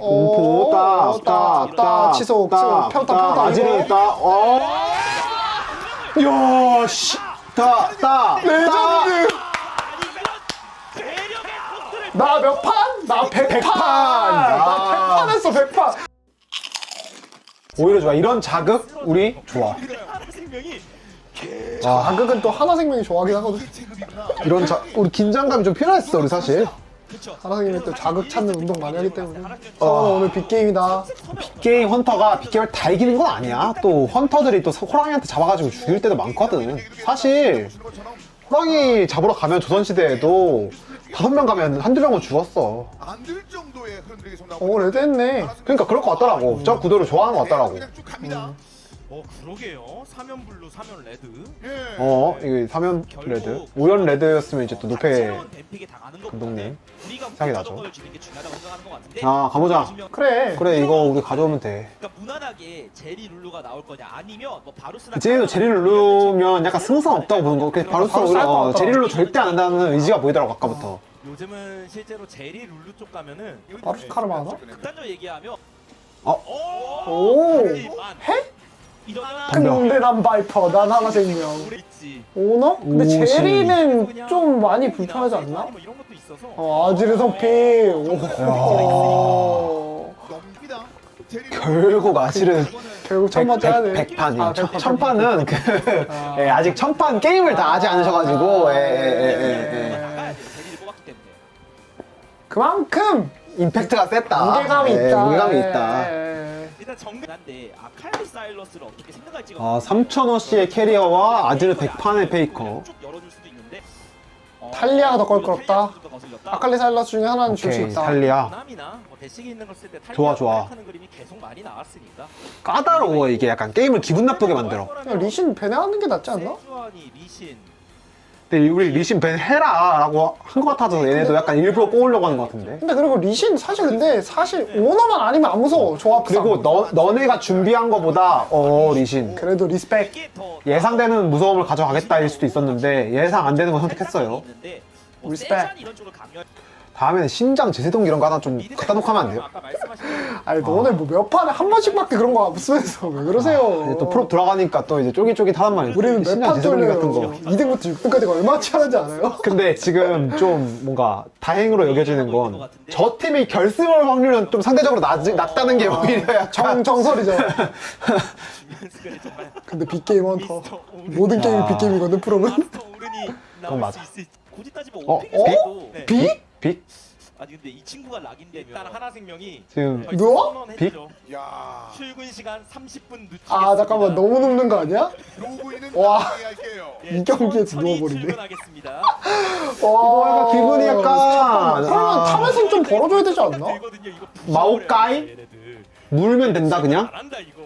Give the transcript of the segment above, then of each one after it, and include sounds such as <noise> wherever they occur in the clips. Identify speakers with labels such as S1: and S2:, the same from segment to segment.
S1: 공포
S2: 오, 따, 따, 치속, 치속, 평타, 평타.
S1: 아지르 따, 어. 야, 씨. 따, 따,
S2: 레전드! 나 몇 판? 나 백판!
S1: 백판!
S2: 나
S1: 아.
S2: 백판 했어, 백판!
S1: 오히려 좋아. 이런 자극 우리 좋아.
S2: 자극은 또 하나 생명이 좋아하긴 하거든.
S1: 이런 자 우리 긴장감이 좀 필요했어 우리 사실.
S2: 하나생명이 또 자극 찾는 운동 많이 하기 때문에. 어, 오늘 빅게임이다.
S1: 빅게임 헌터가 빅게임을 다 이기는 건 아니야. 또 헌터들이 또 호랑이한테 잡아가지고 죽일 때도 많거든. 사실 호랑이 잡으러 가면 조선시대에도 다섯 명 가면 한두 명은 죽었어.
S3: 안들 정도의 흐름들이 좀
S2: 오, 레드 했네.
S1: 그러니까 그럴 것 같더라고. 저 구도를 좋아하는 것 같더라고.
S3: 그냥 쭉 갑니다.
S4: 어 그러게요. 사면 블루, 사면 레드.
S3: 예.
S1: 어, 이게 3연 레드. 5연 레드였으면 이제 또 노페
S4: 것보다는
S1: 감독님.
S4: 우리가
S1: 생각이 나죠.
S4: 무조건 주는 게 중요하다고 생각하는 것 같은데.
S1: 아, 가보자.
S2: 그래.
S1: 그래, 이거 우리 가져오면 돼.
S4: 그러니까 무난하게 제리 룰루가 나올 거냐 아니면 뭐 바루스나
S1: 제리도 제리를 누르면 약간 승산 없다고 보는 거. 그냥 바로 써.
S2: 바로 쌀것
S1: 어. 제리를 절대 안 한다는 의지가 보이더라고, 아까부터.
S4: 요즘은 실제로 제리 룰루 쪽 가면은
S2: 바루스 카르마 하나?
S4: 극단적으로 얘기하면
S1: 어?
S2: 오.
S4: 해?
S1: 덤벼.
S2: 근데 난 바이퍼, 난 하나 생명.
S4: 우리 있지.
S2: 오너? 근데
S1: 오지.
S2: 제리는 좀 많이 불편하지 않나?
S4: 뭐 이런 것도 있어서.
S2: 어, 아지르. 오.
S3: 제리
S1: 결국 아실은
S2: 결국 첫 번째 해야 돼.
S1: 백판이
S2: 아, 백판.
S1: 천판은 그 예, 아직 천판 게임을 다 하지 않으셔가지고 예, 예, 예, 예, 예.
S4: 나가야 돼. 제리를 뽑았기 때문에.
S2: 그만큼
S1: 임팩트가 셌다.
S2: 무게감이
S1: 예,
S2: 있다.
S1: 무게감이
S2: 예,
S1: 있다.
S2: 예.
S4: 일단 정근한데 아 칼리 사일러스를 어떻게 생각할지가
S1: 아, 3,000원씨의 캐리어와 아지르 백판의 페이커.
S4: 쭉 열어줄 수도 있는데 어,
S2: 탈리아가 더 껄끄럽다.
S4: 더 거슬렸다.
S2: 아칼리 사일러스 중에 하나는 줄 수
S1: 오케이,
S2: 있다.
S1: 탈리아.
S4: 남이나 뭐 대식이 있는 걸 쓸 때 탈리아
S1: 좋아, 좋아.
S4: 하는 그림이 계속 많이 나왔으니까
S1: 까다로워, 이게 약간 게임을 기분 나쁘게 만들어.
S2: 그냥 리신 배내하는 게 낫지 않나?
S4: 세주안이 리신
S1: 근데 우리 리신 벤 해라 라고 한 것 같아서 얘네도 약간 일부러 꼬으려고 하는 것 같은데.
S2: 근데 그리고 리신 사실 근데 사실 오너만 아니면 안 무서워 조합상
S1: 그리고 너, 너네가 준비한 거보다, 어, 리신.
S2: 그래도 리스펙
S1: 예상되는 무서움을 가져가겠다일 수도 있었는데, 예상 안 되는 걸 선택했어요.
S2: 리스펙.
S1: 다음에는 심장 제세동 이런 거 하나 좀 갖다 놓고 하면 안 돼요?
S4: 아까 말씀하신 대로
S2: 아니 너네 뭐몇 판에 한 번씩밖에 그런 거 없으면서 왜 그러세요
S1: 이제 또 프로 들어가니까 또 이제 쫄깃쫄깃 하단 말이에요.
S2: 우리는 몇
S1: 심장
S2: 판
S1: 제세동
S2: 쫄려요
S1: 같은 거.
S2: 2등부터 6등까지가 얼마나 치열한지 알아요?
S1: 근데 지금 좀 뭔가 다행으로 여겨지는 건 저 팀이 결승할 확률은 좀 상대적으로 낮, 낮다는 게 오히려 약간
S2: 정, 정설이죠
S4: 연습을 정말
S2: 근데 빅게임 헌터
S4: 미스터 오른
S2: 모든 게임이
S1: 아.
S2: 빅게임이거든 프로는
S4: 마스터 오른이 나올
S1: 맞아.
S4: 수 굳이 따지면
S1: 어?
S4: 오픽에서도 네.
S1: 빅? 빅?
S4: 아니 근데 이 친구가 락인데 일단 하나 생명이
S1: 지금
S4: 거의
S2: 누워?
S4: 선언했죠.
S3: 야.
S4: 출근 시간 30분 늦추겠습니다. <laughs>
S2: 아 잠깐만 너무 눕는 거 아니야?
S3: 로그인은
S2: 와.
S3: 나중에 할게요.
S4: 예,
S2: 이 경기에서
S4: 천천히
S2: 누워버리네.
S4: 출근하겠습니다.
S2: 와
S1: 약간 기분이 약간-
S2: 그러면
S1: 아.
S2: 탐의생 좀 벌어줘야 되지 않나?
S4: 들거든요, 이거
S1: 마오카이?
S4: 얘네들.
S1: 물면 된다 그냥?
S4: 잘한다 이거.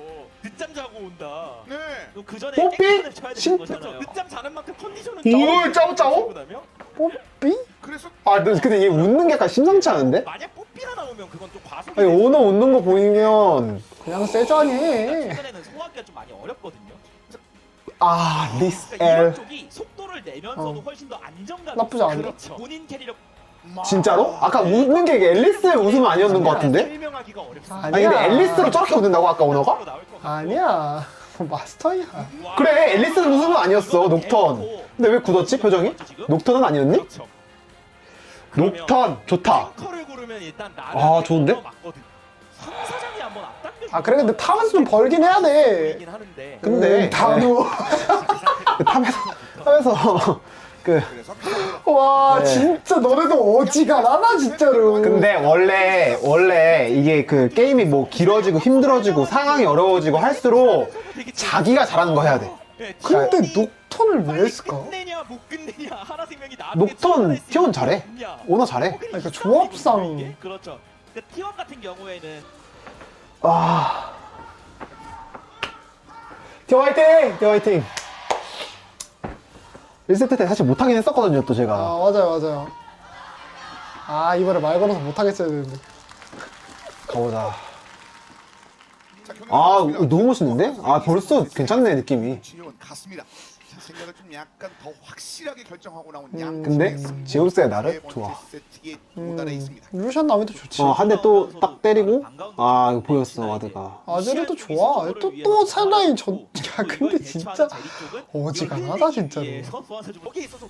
S4: 늦잠 자고 온다.
S3: 네.
S4: 그 전에
S1: 뽀삐?
S4: 쳐야 되는
S1: 진-
S4: 거잖아요. 늦잠 자는 만큼 컨디션은
S1: 오, 짜오 짜오?
S4: 나면
S2: 뽀삐?
S3: 그래서
S1: 아 근데 근데 얘 웃는 게 약간 심상치 않은데?
S4: 만약 뽀삐가 나오면 그건 좀 과속.
S1: 아니 오너 웃는 거 보이면
S2: 그냥 해
S4: 최근에는 소화하기가 좀 많이 어렵거든요.
S1: 아 리스
S4: 그러니까 이런
S1: L
S4: 쪽이 속도를 내면서도
S2: 어.
S4: 훨씬 더 안정감.
S2: 나쁘지 않은데?
S4: 그렇죠. 본인 캐리력
S1: 진짜로? 아까 웃는 게 이게 앨리스의 웃음 아니었는 것 같은데?
S4: 설명하기가 어렵습니다.
S2: 아니,
S1: 아니 근데. 앨리스로 저렇게 웃는다고 아까 오너가?
S4: 나올 것 같고.
S2: 아니야 <laughs> 마스터야
S4: 와.
S1: 그래 앨리스는 웃음은 아니었어 녹턴 근데 왜 굳었지 표정이? 녹턴은 아니었니?
S4: 그렇죠.
S1: 녹턴 좋다
S4: 탱커를 고르면 일단 나는
S1: 아, 좋은데?
S4: 맞거든. 사장이 한번 앞당겨.
S2: 아 그래 근데 탐에서 좀 벌긴 해야 돼
S4: 하는데.
S1: 근데
S2: 음,
S1: 그 <laughs> 탑에서 탑에서 그
S3: 그래서
S2: 와
S1: 네.
S2: 진짜 너네도 어지간하다 진짜로
S1: 근데 원래 원래 이게 그 게임이 뭐 길어지고 힘들어지고 상황이 어려워지고 할수록 자기가 잘하는 거 해야 돼.
S4: 네,
S2: 근데 녹턴을 왜 했을까?
S4: 끝내냐 못 끝내냐 하나 생명이 나
S1: 녹턴 티원 잘해. 오너 잘해.
S2: 그러니까 조합상.
S4: 그렇죠. T1 같은 경우에는
S1: 아. 티어 화이팅! 티어 화이팅! 1세트 때 사실 못하긴 했었거든요,
S2: 또아
S1: 제가.
S2: 맞아요 맞아요 아 이번에 말 걸어서 못하겠어야 되는데
S1: 가보자. 아. 너무 멋있는데? 아, 벌써 괜찮네, 느낌이.
S3: 진영은 갔습니다. 생각을 좀 약간 더 확실하게 결정하고 나온
S2: 음.
S3: 양.
S1: 근데 제우스의 나를
S3: 세 번째
S1: 좋아.
S3: 세트에 도달해 있습니다.
S2: 루션 나오면 또 좋지
S1: 어, 한 대 또 딱 때리고 아 이거 보였어 와드가.
S2: 아즈르도 좋아 또 또 살라인 전... 야 근데 진짜 어지간하다, 진짜로.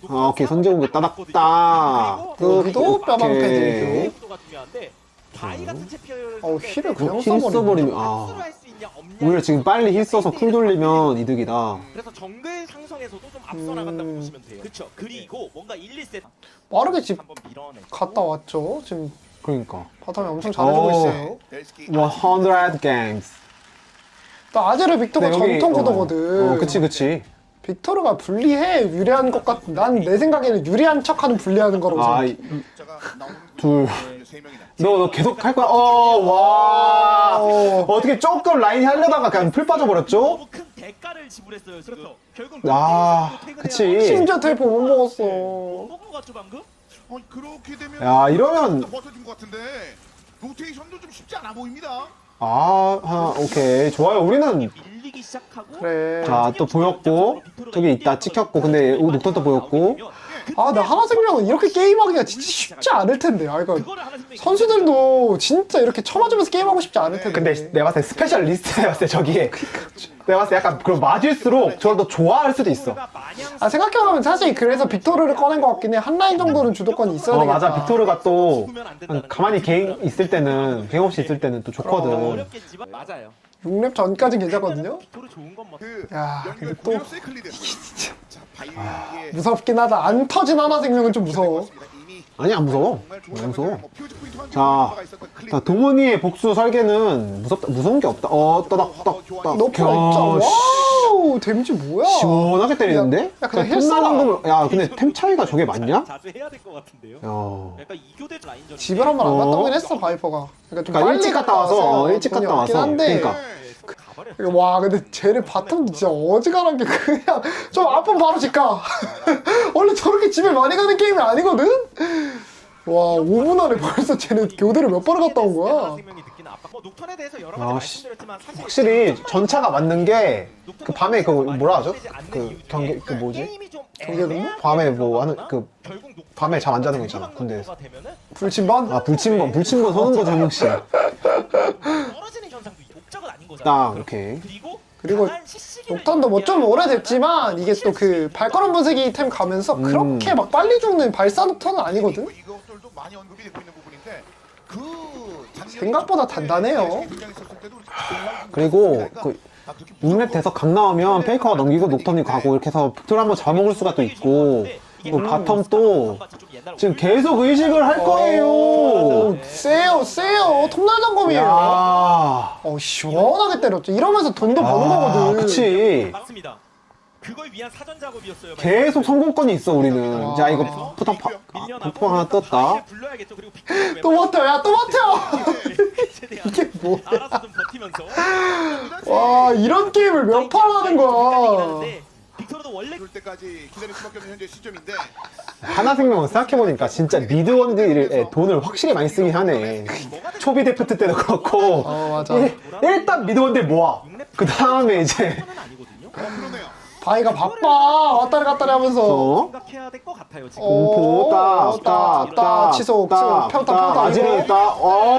S1: 아 오케이 선제공격 따닥 딱.
S2: 여기도 뼈방
S1: 오케이.
S2: 패드.
S4: 속도가 중요한데 바이 같은 챔피언을
S2: 어우, 힐을 그냥
S1: 힐
S2: 써버리네.
S1: 써버리면 아 오히려 지금 빨리 힐 써서 쿨 돌리면 이득이다.
S4: 그래서 정글 상성에서도 좀 앞서 나간다고 보시면 돼요. 그렇죠. 그리고 뭔가 1, 2세트
S2: 빠르게 집
S4: 한번
S2: 갔다 왔죠 지금
S1: 그러니까.
S2: 바텀이 엄청 잘해주고
S1: 어.
S2: 있어요
S3: 델스키
S1: 100 games.
S2: 또 아제르 빅토가
S1: 근데 여기-
S2: 정통 구도거든
S1: 어, 그치 그치.
S2: 빅토르가 불리해 유리한 것 같... 난 내 생각에는 유리한 척하는 불리하는 거라고
S1: 아,
S2: 생각해
S1: 둘. 너, 너 계속 할 거야? 어, 와.
S2: 어.
S1: 어떻게 조금 라인 하려다가 그냥 풀 빠져버렸죠?
S4: 큰 대가를 지불했어요. 지금. 결국
S1: 아, 그치.
S2: 심지어 텔포 못 먹었어
S4: 먹은 거 같죠 방금?
S3: 어, 그렇게 되면
S1: 야, 이러면-
S3: 버텨준 것 같은데 로테이션도 좀 쉽지 않아 보입니다.
S1: 아, 하, 오케이. 좋아요. 우리는.
S4: 밀리기 시작하고
S2: 그래
S1: 자, 또 보였고. 저기 있다, 찍혔고. 근데 녹턴도 보였고.
S2: 아 나 하나생명은 이렇게 게임하기가 진짜 쉽지 않을 텐데 아 이거 선수들도 진짜 이렇게 쳐맞으면서 게임하고 싶지 않을 텐데
S1: 근데 내가 봤을 때 스페셜 리스트야 봤을 때 저기에. 내가 봤을 때 약간 그럼 맞을수록 저를 더 좋아할 수도 있어.
S2: 아 생각해보면 사실 그래서 빅토르를 꺼낸 것 같긴 해 한 라인 정도는 주도권이 있어야
S1: 어,
S2: 되겠다
S1: 맞아. 빅토르가 또 가만히 개인 있을 때는, 개인 없이 있을 때는 또 좋거든.
S4: 맞아요.
S2: 6렙 전까진 괜찮거든요
S4: 빅토르 좋은 건 뭐.
S3: 그
S2: 야,
S3: 연결
S2: 근데 또-
S3: 보여줬어요, 클리드. 자, 바이오의
S2: 무섭긴 하다 안 터진 하나 생명은 좀 무서워
S3: 이미
S1: 아니, 안 무서워.
S3: 정말
S1: 안
S3: 좋은
S1: 무서워.
S3: 뭐 퓨즈 포인트 한
S1: 자,
S3: 개가 있었던 클리드.
S1: 자, 동훈이의 복수 설계는 무섭다, 무서운 게 없다. 어, 떠닥, 떠닥, 떠닥.
S2: 높아 있자 와우 데미지 뭐야
S1: 시원하게 때리는데?
S2: 야, 야, 그냥 써라.
S1: 템 야, 근데 템 차이가 저게 맞냐?
S4: 자주 해야 될 것 같은데요.
S1: 야.
S4: 약간 이교대 라인전.
S2: 집을 한번 안
S1: 어?
S2: 갔다 오긴 했어 바이퍼가 그러니까 좀
S1: 그러니까
S2: 빨리
S1: 일찍 갔다 와서, 어, 일찍
S2: 돈이
S1: 갔다
S2: 없긴
S1: 와서.
S2: 한데
S1: 그러니까.
S4: 가버려.
S2: 와 근데 쟤네 바텀도 진짜 어지간한 게 그냥 좀 아픈 바로 집가 <laughs> 원래 저렇게 집에 많이 가는 게임이 아니거든 와 5분 안에 벌써 쟤네 교대를 몇 번을 갔다 온 거야
S1: 아, 씨. 확실히 전차가 맞는 게 그 밤에 그 뭐라 하죠? 그 경계 그 뭐지?
S2: 경계 근무?
S1: 밤에 뭐 하는 그 밤에 잠 안 자는 거 있잖아, 군대에서.
S2: 불침반?
S1: 아 불침번 불침번 서는 거죠 형씨.
S4: 떨어지는 현상도 목적은 아닌 거잖아.
S1: 딱 오케이.
S4: 그리고
S2: 그리고 녹턴도 뭐 좀 오래됐지만 이게 또 그 발걸음 분쇄기 템 가면서
S1: 음.
S2: 그렇게 막 빨리 죽는 발사 녹턴은 아니거든
S3: 이것들도 많이 언급이 되고 있는 부분인데 그
S2: 생각보다 단단해요.
S1: 그리고 그
S3: 아, 그렇게
S1: 6렙 돼서 강 나오면 페이커가 넘기고 녹턴이 가고 이렇게 해서 빅토르 한번 잡아먹을 수가 또 있고 그리고 바텀 또 지금 계속 의식을 할
S2: 오,
S1: 거예요.
S2: 세요 톱날 점검이에요
S1: 야.
S2: 어 시원하게 때렸죠 이러면서 돈도 버는
S1: 아,
S2: 거거든
S1: 그치.
S4: 맞습니다. 그걸 위한 사전 작업이었어요.
S1: 계속 성공권이 있어 우리는.
S2: 와.
S1: 자 이거 포탑 파, 아, 폭포 하나 떴다.
S4: 불러야겠죠. 그리고
S2: 또 버텨 야 또 버텨
S4: 최대한
S2: 이게 뭐야
S4: 알아서 좀 버티면서
S2: 와 이런 게임을 몇 판 하는 거야
S4: 빅토르도 원래
S3: 그럴 때까지 기다릴 수밖에 없는 현재 시점인데
S1: 하나 생명은 생각해보니까 진짜 미드원들의 돈을 확실히 많이 쓰긴 하네. 초비 데프트 때도 그렇고
S2: 어 맞아
S1: 일, 일단 미드원들 모아. 그 다음에 이제
S4: 는 아니거든요.
S3: 어 그러네요
S2: 바이가 바빠 왔다리 갔다리 하면서
S1: 어?
S4: 생각해야 될 것 같아요 지금.
S2: 어.
S1: 공포
S2: 따, 따,
S1: 따따따
S2: 치속, 치속, 평타, 평타,
S1: 아지르. 따 어.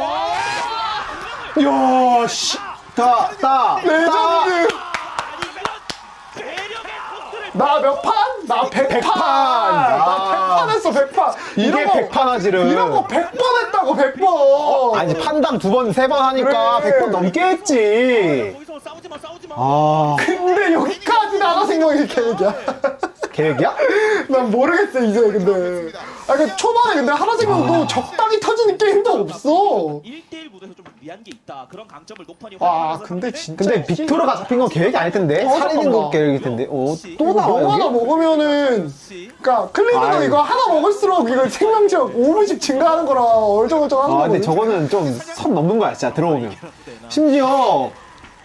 S1: 야 씨. 따, 따,
S2: 레전드
S4: 아니면 대력의 코스를
S2: 나 몇 판? 나백 판! 나
S1: 아.
S2: 백판 했어 백판
S1: 이게
S2: 이런 거-
S1: 백판 아지르.
S2: 이런 거백번 했다고 백번
S1: 아니 판당 두 번, 세 번 하니까
S2: 그래.
S1: 백번 넘게 했지.
S4: 거기서 싸우지 마 싸우지 마.
S1: 아,
S2: 근데 여기까지 나가 생각이 계획이야
S1: 계획이야? <laughs>
S2: 난 모르겠어 이제 근데 아 그 초반에 근데 하나 생각도 적당히 터지는 게임도 없어
S4: 1대1 구도에서 좀 유리한 게 있다. 그런 강점을 높아니
S2: 와
S4: 활용해서
S2: 근데 진짜
S1: 근데 빅토르가 잡힌 건 계획이 아닐 텐데
S2: 어,
S1: 살인인
S2: 잠깐만.
S1: 거 계획일 텐데. 어, 또
S2: 이거
S1: 나와
S2: 뭐 하나
S1: 여기?
S2: 먹으면은 그니까 클리드도
S1: 아유.
S2: 이거 하나 먹을수록 이거 생명력 5분씩 증가하는 거라 얼쩡얼쩡 하는
S1: 아, 근데
S2: 거거든
S1: 저거는 좀 선 넘는 거야, 진짜 들어오면. 심지어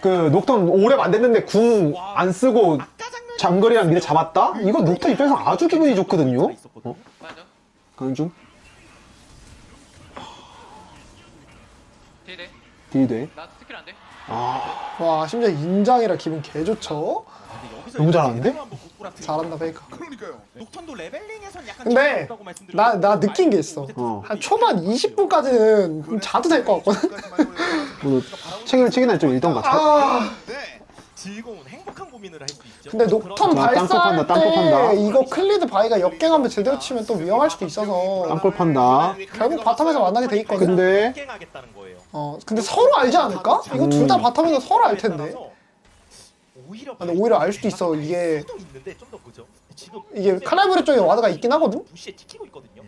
S1: 그 녹턴 오래 안 됐는데 궁 안 쓰고 장거리랑 미드 잡았다? 이거 녹턴 입장에서 아주 기분이 좋거든요. 어?
S5: 맞아.
S1: 가는 중?
S5: 딜해.
S1: 딜 돼.
S5: 나 스킬 안 돼.
S1: 아,
S2: 와 심지어 인장이라 기분 개 좋죠
S1: 너무 잘하는데?
S2: 잘한다 페이커
S3: 그러니까요.
S4: 녹턴도 레벨링에선 약간
S2: 근데
S4: 말씀드렸는데
S2: 나- 나 느낀 게 있어.
S1: 어.
S2: 한 초반 20분까지는 자도 될 것 같거든
S1: 뭐 <laughs> 책임을 치기는 좀 일던가. 자-
S2: 아
S3: 네.
S4: 즐거운 행복한 고민을 할 수 있죠.
S2: 근데 녹턴
S1: 자, 땅콩
S2: 발사할
S1: 판다, 땅콩 판다.
S2: 때 이거 클리드 바이가 역갱하면 제대로 치면 또 위험할 수도 있어서
S1: 땅굴 판다.
S2: 결국 바텀에서 만나게 돼 있거든
S1: 근데
S4: 깽하겠다는 거예요.
S2: 어 근데 서로 알지 않을까? 이거 둘다 바텀에서 서로 알 텐데
S4: 오히려
S2: 근데 오히려 알 수도 있어, 이게.
S4: 수도 있는데 좀더 보죠. 지금
S2: 이게 칼라브리 쪽에 와드가 있긴 하거든?
S4: 부시에 찍히고 있거든요.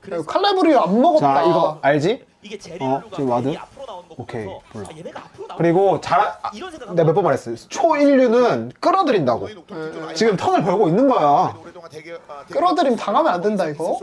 S2: 그리고 칼라브리 안 먹었다
S1: 자 이거 알지?
S4: 이게
S1: 어,
S4: 제리얼루가
S1: 지금 와드?
S4: 앞으로 나오는 거
S1: 오케이,
S4: 보면서
S1: 몰라.
S4: 아, 얘네가 앞으로 나오는
S1: 그리고 잘
S4: 이런 생각
S1: 내가 몇 번 말했어. 초인류는 끌어들인다고. 지금 턴을 벌고 있는 거야.
S2: 끌어들임 당하면 안 된다, 이거.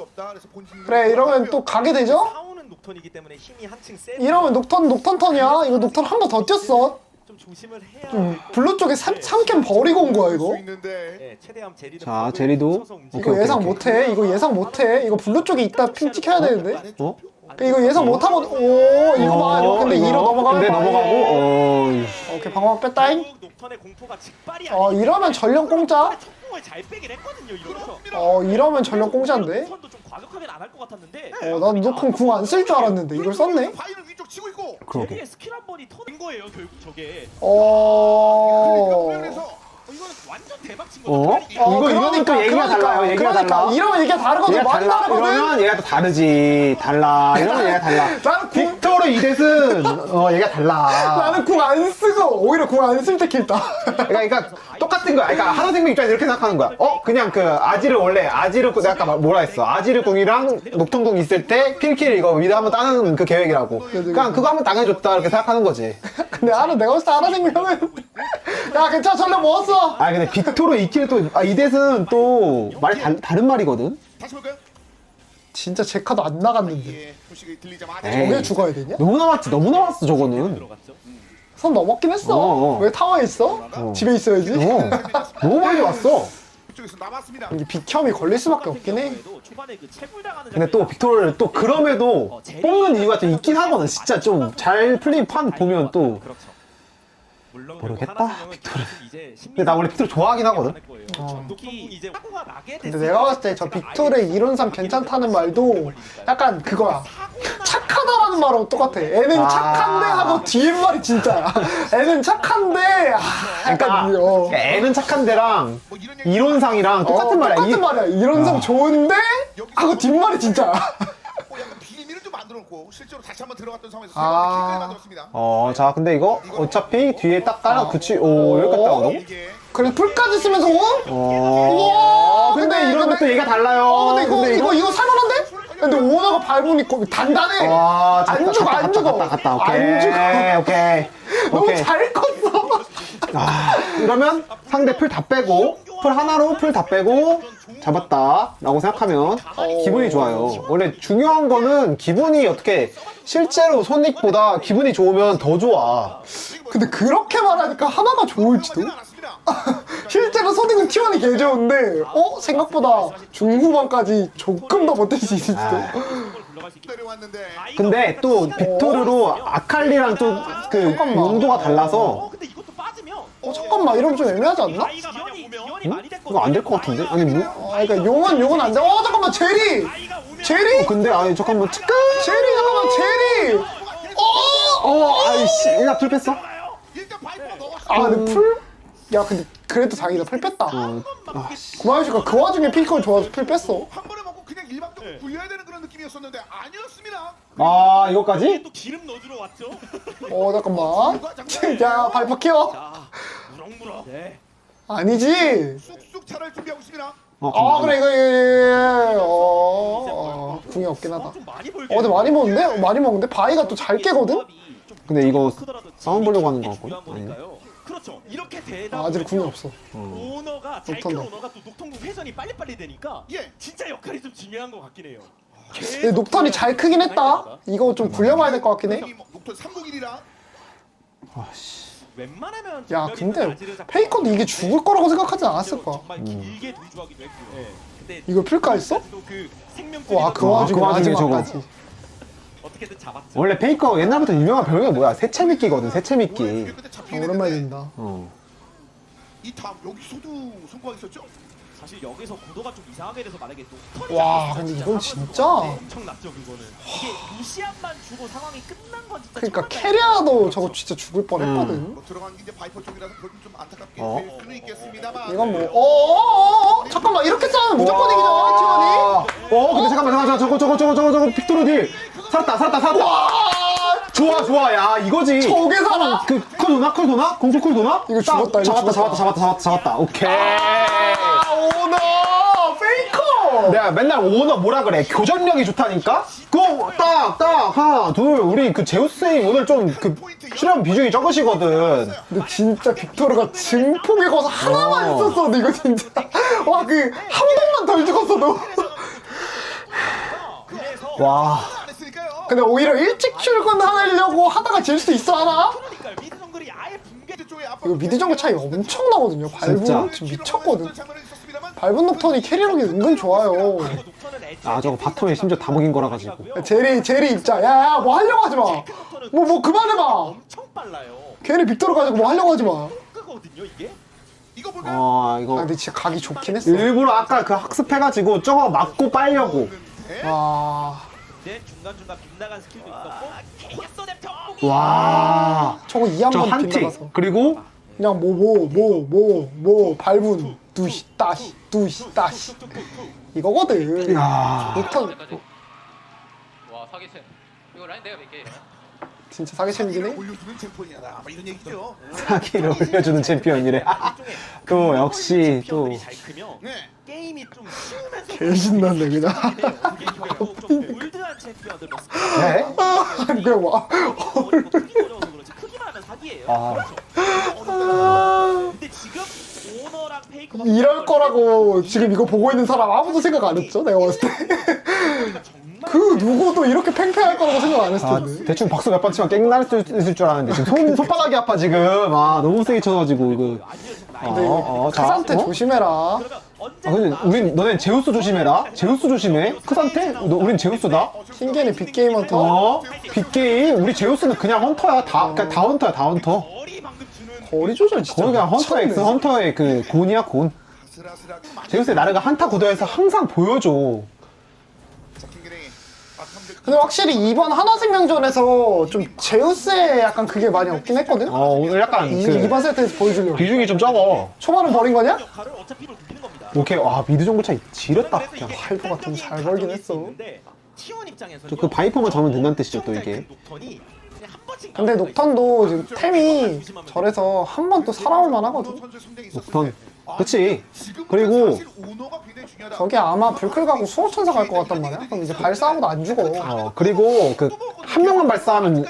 S2: 그래 이러면 또 가게 되죠?
S4: 녹턴이기 때문에 힘이 한층 세.
S2: 이러면 녹턴 녹턴 턴이야 이거 녹턴 한 번 더 뛰었어
S4: 좀 조심을 해야.
S2: 좀 블루 쪽에 3, 삼캠 버리고 온 거야 이거
S4: 네, 최대한 제리는
S1: 자, 제리도.
S2: 이거
S1: 오케이,
S2: 예상
S1: 오케이.
S2: 못해 이거 예상 못해 이거 블루 쪽에 있다 핑 찍혀야 되는데
S1: 어?
S2: 이거 예상 못하고 오 이거 봐 이거 근데
S1: 이거.
S2: 2로 넘어가면
S1: 근데
S2: 봐.
S1: 넘어가고 어.
S2: 오케이 방어막 뺐다잉
S4: 결국 녹턴의 공포가 직발이
S2: 어 이러면 전령 공짜
S4: 총공을 잘 빼긴 했거든요 이러면서.
S2: 어 이러면 전령 공짜인데
S4: 녹턴도 좀 과격하게는 안할 것 같았는데.
S2: 어난 녹턴 궁안 쓸 줄 알았는데 이걸 썼네
S3: 위쪽 치고 있고.
S1: 그러게.
S4: 제리의 스킬 한 번이 터진 거예요 결국 저게.
S2: 어
S3: 그래서
S4: 어, 이거는 완전 대박 친
S1: 어?
S4: 거죠.
S2: 어,
S1: 이거 이거는 또 얘기가 달라요. 얘기가
S2: 그러니까
S1: 달라.
S2: 이러면 얘기가 다르거든
S1: 얘가
S2: 많이
S1: 달라.
S2: 다르거든
S1: 이러면 얘가 또 다르지. 달라. 이러면 얘가 달라. <laughs>
S2: 나는 궁
S1: 빅토르 이댓은 어 얘가 달라.
S2: 나는 궁 안 쓰고 오히려 궁 안 쓸 때 킬다
S1: 그러니까, 그러니까 똑같은 거야. 그러니까 하나생명 입장에서 이렇게 생각하는 거야. 어 그냥 그 아지르 원래 아지르 궁- 내가 아까 뭐라 했어. 아지르 궁이랑 녹턴궁 있을 때 필킬 이거 위드 한번 따는 그 계획이라고. 그냥 그거 한번 당해줬다 이렇게 생각하는 거지. <laughs>
S2: 근데 아는 내가 봤을 때 하나 생명은 야 괜찮아 전력 먹었어
S1: 아 근데 빅토르 이킬 또 아, 이댓은 또 말이 다, 다른 말이거든.
S3: 다시 볼까요?
S2: 진짜 제 카드 안 나갔는데
S3: 예, 소식이 들리자마자
S1: 에이.
S2: 저게 죽어야 되냐?
S1: 너무 남았지. 너무 남았어 저거는.
S4: 들어갔죠.
S2: 선 넘었긴 했어
S1: 어, 어.
S2: 왜 타워에 있어?
S1: 어.
S2: 집에 있어야지
S1: 어 너무 많이 왔어.
S3: 쪽에서 남았습니다.
S2: 이게 비켬이 걸릴 수밖에 없긴
S4: 해그
S1: 근데 또 빅토르를 또 그럼에도 뽑는 이유가 좀 있긴 하거든. 진짜 좀 잘 풀린 판 보면 또.
S4: 물론
S1: 모르겠다, 빅토르. 근데 나 원래 빅토르 좋아하긴 하거든.
S2: 어.
S4: 나게
S2: 근데 내가 봤을 때 저 빅토르의 이론상 괜찮다는 말도 약간 그거야 착하다라는 말하고 똑같아 애는
S1: 아.
S2: 착한데 하고 뒤에 말이 진짜야 <laughs> 애는 착한데 아, 약간
S1: 그러니까
S2: 어.
S1: 애는 착한데랑
S3: 뭐
S1: 이론상이랑 똑같은
S2: 어,
S1: 말이야.
S2: 똑같은
S1: 이-
S2: 말이야 이론상 좋은데 하고 뒷말이 진짜야 <laughs>
S3: 어, 약간 비밀을 좀 만들어놓고 실제로 다시 한번 들어갔던 상황에서 세
S2: 아.
S3: 번째 킬까지 만들었습니다.
S1: 어, 자, 근데 이거 어차피 뒤에 딱 깔아 붙이, 오, 여기까지?
S3: 이게
S2: 그래 풀까지 쓰면서 오?
S1: 어, 근데
S2: 근데-
S1: 이러면
S2: 근데-
S1: 또 얘가 달라요.
S2: 어 근데 이거 이거 이거 살만한데? 근데 오너가 밟으니 거 단단해.
S1: 와,
S2: 안 죽어
S1: 갔다,
S2: 안 죽어.
S1: 갔다, 갔다, 오케이.
S2: 안 죽어.
S1: 오케이. <laughs>
S2: 너무
S1: 오케이.
S2: 잘 컸어.
S1: 아, 이러면 상대 풀 다 빼고, 풀 하나로 풀 다 빼고, 잡았다. 라고 생각하면 기분이 좋아요. 원래 중요한 거는 기분이 어떻게, 실제로 손익보다 기분이 좋으면 더 좋아.
S2: 근데 그렇게 말하니까 하나가 좋을지도. <laughs> 실제로 소딩은 T1이 개 좋은데, 어 생각보다 중후반까지 조금 더 버틸 수 있을지도.
S1: 아. 근데 또 빅토르로 아칼리랑 또 그. 용도가 달라서
S2: 어어 잠깐만 이러면 좀 애매하지 않나?
S1: 응?
S4: 됐거든.
S1: 이거 안 될 것 같은데? 아니, 뭐?
S2: 어, 그러니까 용은 용은 안 돼. 어 잠깐만 제리.
S4: 오면
S2: 제리?
S1: 근데, 아니, 잠깐만, 잠깐!
S2: 제리 잠깐만 제리. 어.
S1: 어, 아이씨, 일단 풀 뺐어?
S3: 일단 바이퍼가 넣었어.
S2: 아 근데 풀? 야 근데 그래도 다행이다 풀 뺐다.
S1: 어,
S2: 구마유씨가 그 와중에 피지컬 좋아서 풀 뺐어.
S3: 한 번에 먹고 그냥 일방적으로 굴려야 되는 느낌이었었는데 아니었습니다.
S1: 아, 이거까지?
S4: 또 기름 넣어주러 왔죠.
S2: 어 잠깐만. 야.
S4: 자 무럭무럭. 네.
S2: 아니지.
S3: 쑥쑥 차를 준비하고 있습니다.
S1: 어,
S2: 아 그래 이거 이거, 이거 어, 어 궁이 없긴 하다.
S4: 어, 좀 많이 벌게.
S2: 어 근데 많이 먹는데? 어, 많이 먹는데 바위가 또 잘 깨거든?
S1: 근데 이거 싸움 보려고 하는 거 같거든?
S4: 그렇죠. 이렇게 되다
S2: 아, 아직 궁이 없어.
S4: 오너가 잘큰. 오너가 또 녹턴국 회전이 빨리빨리 되니까
S3: 예.
S4: 진짜 역할이 좀 중요한 것 같긴 해요.
S2: 근데 녹턴이 잘 크긴 했다. 이거 좀 굴려봐야 될 것 같긴 해.
S3: 녹턴 3국일이라
S4: 웬만하면
S2: 야 근데 페이커도 이게 죽을 거라고 생각하지 않았을 거야.
S4: 정말 길게 도주하기도 했고요. 네. 근데
S2: 이거 풀까 했어?
S4: 그 생명
S2: 와그
S1: 와,
S2: 와중에
S1: 그 와중에
S2: 마지막까지.
S4: 어떻게든 잡았죠.
S1: 원래 페이커 옛날부터 유명한 별명이 뭐야? 새채미끼거든, 새채미끼.
S2: 아,
S3: 잡히긴
S2: 오랜만에 된다.
S1: 어.
S3: 이 다음 여기서도 성공했었죠?
S4: 사실 여기서 구도가 좀 이상하게 돼서 만약에 또
S2: 와, 근데 이건 진짜.
S4: 엄청났죠 그거는. 이게 루시안만 주고 상황이 끝난 건 진짜.
S2: 그러니까
S4: 정말
S2: 캐리아도 저거 진짜 죽을 뻔했거든.
S3: 뭐 들어간 게 이제 바이퍼 쪽이라서 그건 좀 안타깝게
S1: 어?
S3: 될 수는 있겠습니다만
S2: 이건 뭐, 어 어어어 잠깐만 이렇게 싸우면 무조건 이기잖아, 티원이.
S1: 어 근데 잠깐만 잠깐만 저거 저거 저거 저거 저거 빅토르 딜 살았다 살았다 살았다 좋아 좋아 야 이거지
S2: 저게 살아?
S1: 그쿨 도나 쿨 도나 공주 쿨 도나
S2: 이거 죽었다, 이거
S1: 잡았다
S2: 죽었다.
S1: 잡았다 잡았다 잡았다 잡았다 오케이
S2: 아, 오너 페이커.
S1: 내가 맨날 오너 뭐라 그래 교전력이 좋다니까 그딱딱 하나 둘 우리 그 제우스 님 오늘 좀 그 출연 비중이 적으시거든
S2: 근데 진짜 빅토르가 증폭에 거서 하나만
S1: 어.
S2: 있었어도 이거 진짜 와 그 한 번만 덜 죽었어도
S1: 와.
S2: 근데 오히려 일찍 출근하려고 하다가 질 수도 있어 하나?
S4: 그러니까 미드 정글이 아예 붕괴
S3: 미드 쪽에 압박
S2: 이거 미드 정글 차이 엄청 나거든요 밟은
S1: 진짜.
S2: 지금 미쳤거든 밟은 녹턴이 캐리력이 은근 좋아요
S1: 아, 저거 바텀에 심지어 다 먹인 거라 가지고.
S2: 제리 제리 입자 야야 뭐 하려고 하지 마 뭐 뭐 그만해봐
S4: 엄청 빨라요.
S2: 괜히 빅토르 가지고 뭐 하려고 하지 마
S4: 끄거든요 이게.
S3: 이거 볼까요?
S1: 어,
S2: 아,
S1: 이거
S2: 근데 진짜 각이 좋긴 했어
S1: 일부러 아까 그 학습해가지고 저거 맞고 빨려고
S2: 와
S4: 근데 중간 중간 빗나간 스킬도 있었고 벽보기.
S1: 와
S2: 저거 이
S1: 저
S2: 한번
S1: 한틱
S2: 빗나가서
S1: 그리고
S2: 그냥 뭐 뭐 뭐 뭐 뭐 밟은 두시 따시 두시 따시 이거거든
S1: 야
S2: 녹턴
S5: 와 사기챔 이거 라인 내가 몇개?
S2: 진짜 사기챔이긴 해
S3: 올려주는 챔피언이다. 뭐 이런 얘기죠.
S1: 사기를 올려주는 챔피언이래 또 <laughs> 역시
S4: 또잘
S3: 네.
S4: 게임이 좀 쉬우면서
S2: 개 신난다 그냥
S4: 그게 결국 좀 올드한 챔피언들 뭐
S1: 네?
S2: 근데 와
S4: 크기 어려워서 그렇지 크기만 하면 사기예요.
S1: 아.
S4: 그렇죠. 페
S2: 이럴 거라고 지금 이거 보고 있는 사람 아무도 생각 안 했죠? 내가 봤을 때. <laughs> 그 누구도 이렇게 팽팽할 거라고 생각 안 했을
S1: 아,
S2: 텐데.
S1: 대충 박수 몇 번 치면 깽날 수 있을 줄 알았는데 지금 손, 손바닥이 아파 지금. 아 너무 세게 쳐가지고 이거.
S4: 지금
S1: 어, 어, 자,
S2: 크산테
S1: 어?
S2: 조심해라.
S1: 아 근데 우린 너네 제우스 조심해라. 제우스 조심해. 크산테? 너, 우린 제우스다?
S2: 흰개는 빅게임 헌터
S1: 어? 빅게임? 우리 제우스는 그냥 헌터야. 다, 그냥 다 헌터야 다 헌터
S4: 거리
S2: 조절 진짜
S1: 거기 그냥 헌터 엑스
S2: 미쳤네.
S1: 헌터의 그 곤이야 곤 제우스의 나르가 한타 구도에서 항상 보여줘
S2: 근데 확실히 이번 하나생명전에서 좀 제우스의 약간 그게 많이 없긴 했거든
S1: 어 오늘 약간
S2: 이,
S1: 그
S2: 이번 세트에서 보여주려고
S1: 비중이 좀 적어
S2: 초반은 버린 거냐?
S4: 역할을 어차피 이걸 굴리는 겁니다.
S1: 오케이 와 미드 정도 차이 지렸다
S4: 그래서 이게
S2: 하이퍼가 좀잘 벌긴 했어.
S4: 수 있는데 T1 입장에서는
S1: 그 바이퍼만 잡으면 된다는 뜻이죠, 또 이게.
S4: 녹턴이 그냥
S2: 근데 녹턴도 지금 템이 저래서 한 번 또 살아올 만하거든.
S1: 녹턴.
S3: 아,
S1: 그치. 그리고.
S2: 저게 아마 불클 가고 수호천사 갈 것 같단 말이야? 그럼 이제 발싸움도 안 죽어.
S1: 어 그리고 그 한 명만 발사하면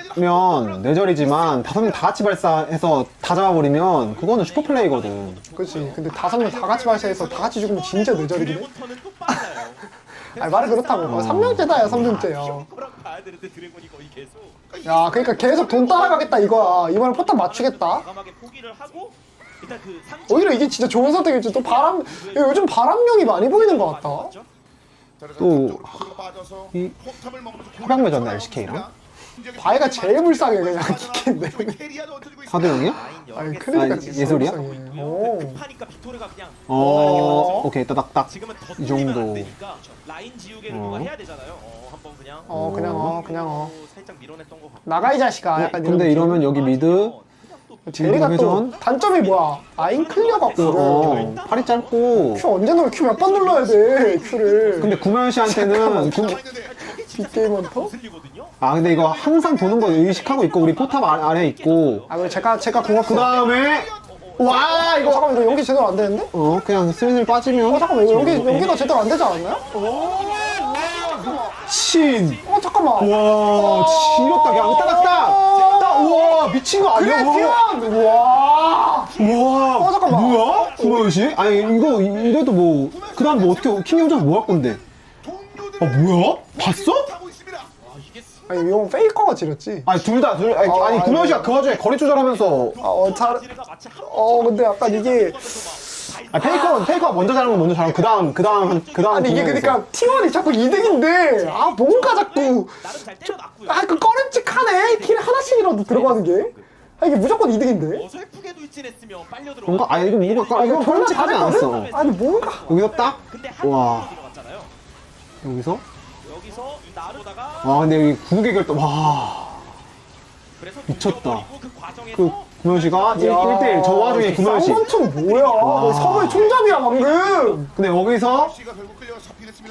S1: 뇌절이지만 다섯 명 다 같이 발사해서 다 잡아버리면 그거는 슈퍼플레이거든.
S2: 그렇지 근데 다섯 명 다 같이 발사해서 다 같이 죽으면 진짜 뇌절이긴 해.
S4: 또 빨라요. <laughs>
S2: 아니 말은 그렇다고. 어, 3년째다야 3년째야.
S4: 거랑 가야 되는데 드래곤이 거의 계속
S2: 야 그러니까 계속 돈 따라가겠다 이거야 이번에 포탑 맞추겠다
S4: 과감하게 포기를 하고 일단 그 상처
S2: 오히려 이게 진짜 좋은 선택일지 또 바람 야, 요즘 바람용이 많이 보이는 것 같다
S1: 또 이 협약 맺었나, LCK 랑?
S2: 바이가 제일 불쌍해 그냥 키킨데
S3: 캐리아도 얹어주고 있습니다.
S1: 사드 형이야?
S2: 아니
S4: 크
S2: 크리가
S1: 아,
S2: 진짜
S1: 예술이야?
S2: 불쌍해 오.
S4: 급하니까 빅토르가 그냥
S1: 어 오케이 따닥딱
S4: 지금은
S1: 더이
S4: 뚫리면
S1: 정도.
S4: 안 되니까 라인 지우개를
S1: 어.
S4: 누가 해야 되잖아요. 어, 한번 그냥
S2: 어 그냥 어 그냥 어.
S4: 살짝 밀어냈던 것 같고.
S2: 나가 이 자식아.
S1: 어,
S2: 약간
S1: 근데 이러면 여기 미드?
S2: 제리가 또
S1: 회전?
S2: 단점이 뭐야? 라인 클리어가 없어
S1: 어. 팔이 짧고.
S2: 큐 언제 눌러? 큐 몇 번 눌러야 돼 큐를.
S1: 근데 구면 씨한테는 <laughs> 구?
S4: 거슬리거든요.
S1: 아 근데 이거 항상 도는 거 의식하고 있고 우리 포탑 아, 아래 있고.
S2: 아 그래 제가 제가 궁합
S1: 그 다음에 와
S2: 이거 잠깐만 이거 연기 제대로 안 되는데?
S1: 어 그냥 슬슬
S2: 어
S1: 빠지면
S2: 잠깐만 이거 연기 연기가 제대로 안 되지 않았나요?
S1: 신.
S2: 어 잠깐만.
S1: 와 지렸다. 그냥 따닥딱 딱 우와 미친 거
S2: 그래
S1: 아니야?
S2: 티원 와.
S1: 우와.
S2: 어, 잠깐만.
S1: 뭐야? 구마현 씨 아니 이거 이- 이래도 뭐 그다음 뭐 어떻게 킹영전 뭐할 건데? 아 뭐야? 봤어.
S2: 아니 이건 페이커가 지렸지?
S1: 아니 둘 다 둘 아니,
S2: 아,
S1: 아니
S2: 아니.
S1: 그 와중에 거리 조절하면서.
S2: 어잘
S4: 지르가 마치
S2: 한어 근데 약간 이게
S1: 아 페이커 페이커가 먼저 잘하는 건 먼저 잘하고 그 다음 그 다음 그 다음
S2: 아니 이게 그러니까 T1이 자꾸 2등인데 아 뭔가 자꾸
S4: 나름 잘 때려놨고요.
S2: 아그 꺼림칙하네 킬 하나씩이라도 들어가는 게 아 이게 무조건 이득인데?
S4: 어설프게 돌진했으면 빨려 들어.
S1: 뭔가 아 이거 뭔가 이거
S2: 졸라
S1: 편집하지
S2: 잘했거든?
S1: 않았어
S2: 아니 뭔가
S1: 여기서 딱
S4: 근데
S1: 와.
S4: 들어갔잖아요.
S1: 여기서
S4: 여기서 나르다가
S1: 와 근데 여기 구국의 결도 와
S4: 그래서
S1: 미쳤다.
S4: 그 과정에서
S1: 그 구면 씨가? 1대1 저 와중에 구면 씨.
S2: 쌍권총 뭐야? 뭐 서버의 총잡이야 방금.
S1: 근데 여기서.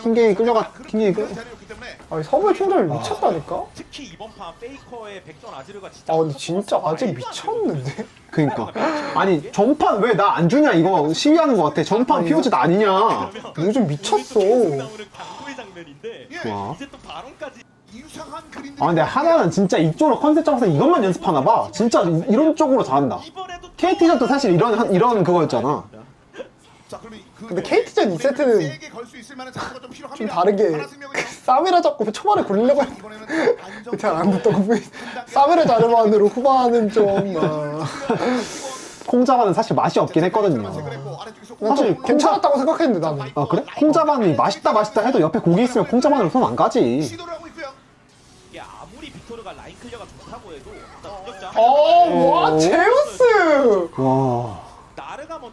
S1: 킹게이 끌려가- 킹게이 끌-
S2: 아니 서버의 총잡이 미쳤다니까?
S4: 특히 이번 판 페이커의 백전 아지르가 진짜
S2: 아 근데 진짜 아직 미쳤는데?
S1: 그니까. 아니 전판 왜 나 안 주냐 이거 시위하는 거 같아. 전판 피오지 나 아니냐.
S2: 요즘 미쳤어.
S1: 와.
S4: 이제 또 발언까지
S1: 아 근데 하나는 진짜 이쪽으로 컨셉 잡아서 이것만 연습하나 봐. 진짜 이- 이런 쪽으로 잘한다. KT전도 사실 이런 한- 이런 그거였잖아.
S3: 자, 그러면 그
S2: 근데 KT전 이 세트는
S3: 세게 걸 수 있을 만한 장소가 좀 필요합니다.
S2: 좀 다르게
S3: 파란색명은요.
S2: 싸메라 잡고 초반에 굴리려고 했는데
S3: 이번에는 안정
S2: 잘안 됐다고. 보이 싸메라 자르만으로 후반은 좀 <laughs> 아...
S1: 콩자반은 사실 맛이 없긴 했거든요.
S3: 그랬고 아래쪽에서
S2: 난좀
S1: 사실
S2: 괜찮았다고 생각했는데 나는.
S1: 아 그래? 콩자반이 맛있다 맛있다 해도 옆에 고기 있으면 콩자반으로 손 안 가지.
S3: 시도를 하고
S2: 어와
S1: 오.
S2: 제우스
S1: 와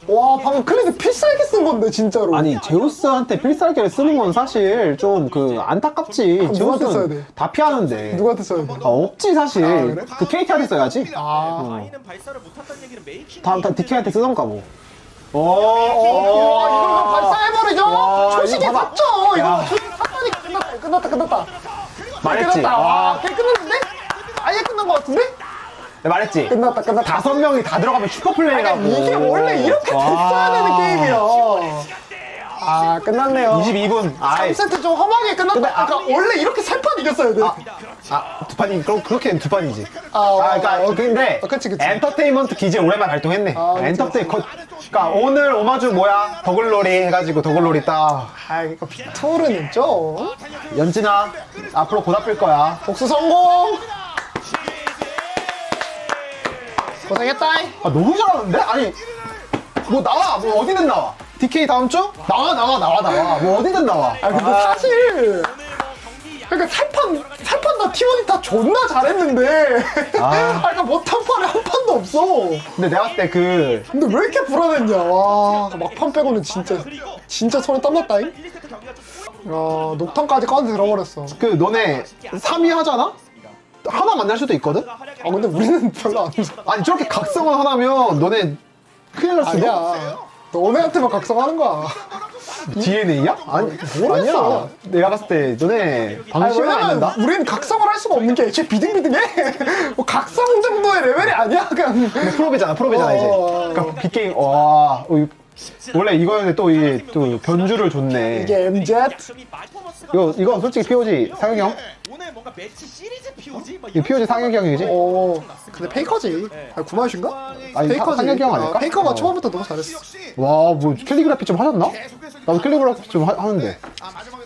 S2: 와 방금 클리드 필살기 쓴 건데 진짜로
S1: 아니 제우스한테 필살기를 쓰는 건 사실 좀 그 안타깝지
S2: 누구한테 써야 돼?
S1: 제우스는 다 피하는데
S2: 누구한테 써야 돼?
S1: 아 없지 사실
S2: 그래?
S1: 그 KT한테 써야지
S2: 아
S4: 발사를 못한다는 메이킹
S1: 다음 다 DK한테 쓰던가 뭐 어,
S2: 와 이거 발사해버리죠?
S1: 와, 이거 봐봐.
S2: 샀죠 이거
S1: 야.
S2: 초식에 샀다니까 끝났다 끝났다 끝났다
S1: 말했지
S2: 끝났다
S1: 와
S2: 와 걔 끝났는데? 아예 끝난 거 같은데?
S1: 내가 말했지
S2: 끝났다 끝났다
S1: 다섯 명이 다 들어가면 슈퍼플레이라고
S2: 이게 원래 이렇게
S1: 와.
S2: 됐어야 되는 게임이야 아 끝났네요
S1: 22분 아이
S2: 3세트 좀 험하게 끝났다
S1: 근데 아-
S2: 그러니까 원래 이렇게 세판 이겼어야 돼
S1: 아, 두 판이, 그럼 그렇게는 두 판이지.
S2: 아,
S1: 아, 그니까,
S2: 어,
S1: 근데,
S2: 어, 그치, 그치.
S1: 엔터테인먼트 기지 오랜만에 발동했네.
S2: 아, 그치,
S1: 엔터테인, 거, 그니까, 오늘 오마주 뭐야? 더글로리 해가지고, 더글로리 딱.
S2: 아 이거 빅토르는 좀
S1: 연진아, 앞으로 곧 아플 거야.
S2: 복수 성공 고생했다
S1: 아, 너무 잘하는데? 아니, 뭐 나와, 뭐 어디든 나와. DK 다음 주? 나와, 나와, 나와, 나와. 뭐 어디든 나와.
S2: 아 근데 사실 그러니까 살판 살판 다 팀원이 다 존나 잘했는데
S1: 아. <laughs>
S2: 아 그러니까 못한 판에 한 판도 없어
S1: 근데 내가 봤을 때 그,
S2: 근데 왜 이렇게 불안했냐 와 막판 빼고는 진짜 진짜 손에 땀났다잉
S4: 1세트 경기가
S2: 좀야 녹턴까지 꺼내 들어버렸어
S1: 그, 너네 3위 하잖아? 하나 만날 수도 있거든?
S2: 아 근데 우리는 <laughs> 별로 안
S1: 아니, 저렇게 각성을 하나면 너네 큰일 날 수도?
S2: 아니야 너네한테만 각성하는 거야 <laughs>
S1: DNA야? 아니,
S2: 모르겠어.
S1: 아니야. 내가 봤을 때 너네
S2: 아니
S1: 방심은 안
S2: 왜냐면
S1: 된다?
S2: 우리는 각성을 할 수가 없는 게 애초에 비등비등해 <laughs> 뭐 각성 정도의 레벨이 아니야 그냥
S1: 프로비잖아, 프로비잖아, 이제.
S2: 어.
S1: 그러니까 빅게임, 와. 어, 이- 원래 이거는 또 이게 또 변주를 줬네.
S2: 이게 MZ
S1: 이거, 이건 솔직히 POG 상혁이 형?
S4: 오늘 뭔가 매치 시리즈 POG 막
S1: 이거 POG 상혁이 형이지?
S2: 오 근데 페이커지 아 구마슈인가?
S1: 아니,
S2: 페이커지
S1: 상혁이 형 아닐까?
S2: 아, 페이커가
S1: 어.
S2: 초반부터 너무 잘했어
S3: 역시
S1: 와, 뭐 캘리그라피 좀 하셨나? 나도 캘리그라피 좀 하, 하는데.
S3: 아, 마지막